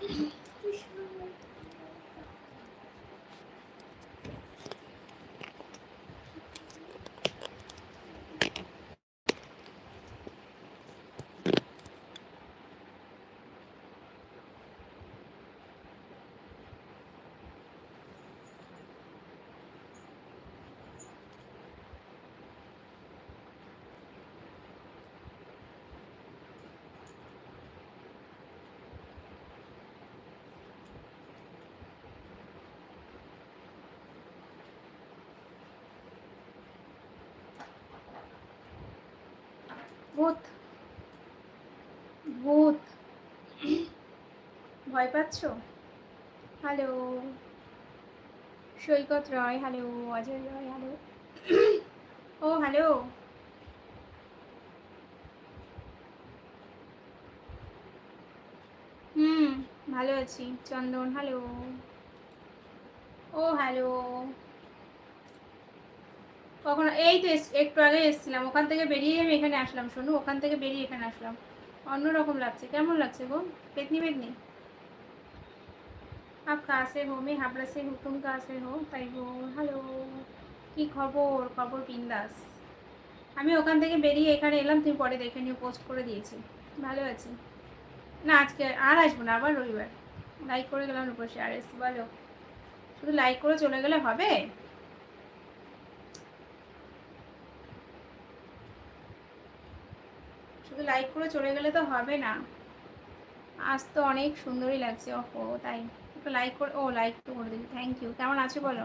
就是。ভূত। ভূত। ভয় পাচ্ছ? Hello. Saikat Roy, hello. Ajay Roy, hello. ও, হ্যালো। হুম, ভালো আছি। চন্দন, হ্যালো। ও, হ্যালো। কখনো, এই তো একটু আগে এসেছিলাম, ওখান থেকে বেরিয়ে আমি এখানে আসলাম শোনো ওখান থেকে বেরিয়ে এখানে আসলাম। অন্যরকম লাগছে, কেমন লাগছে গো? পেতনি পেতনি? আপ কাহা হো, মে হাবড়া সে হো, তুম কাহা হো, তাই গো হ্যালো, কী খবর? খবর বিন্দাস। আমি ওখান থেকে বেরিয়ে এখানে এলাম, তুমি পরে দেখে নিয়ে পোস্ট করে দিয়েছি। ভালো আছি। না, আজকে আর আসব না, আবার রবিবার। লাইক করে গেলাম রূপসী, আর এস বলো। শুধু লাইক করে চলে গেলে হবে? শুধু লাইক করে চলে গেলে তো হবে না। আজ তো অনেক সুন্দরই লাগছে ও তাই। একটু লাইক করে, ও লাইক তো করে দিবি। থ্যাংক ইউ কেমন আছে বলো?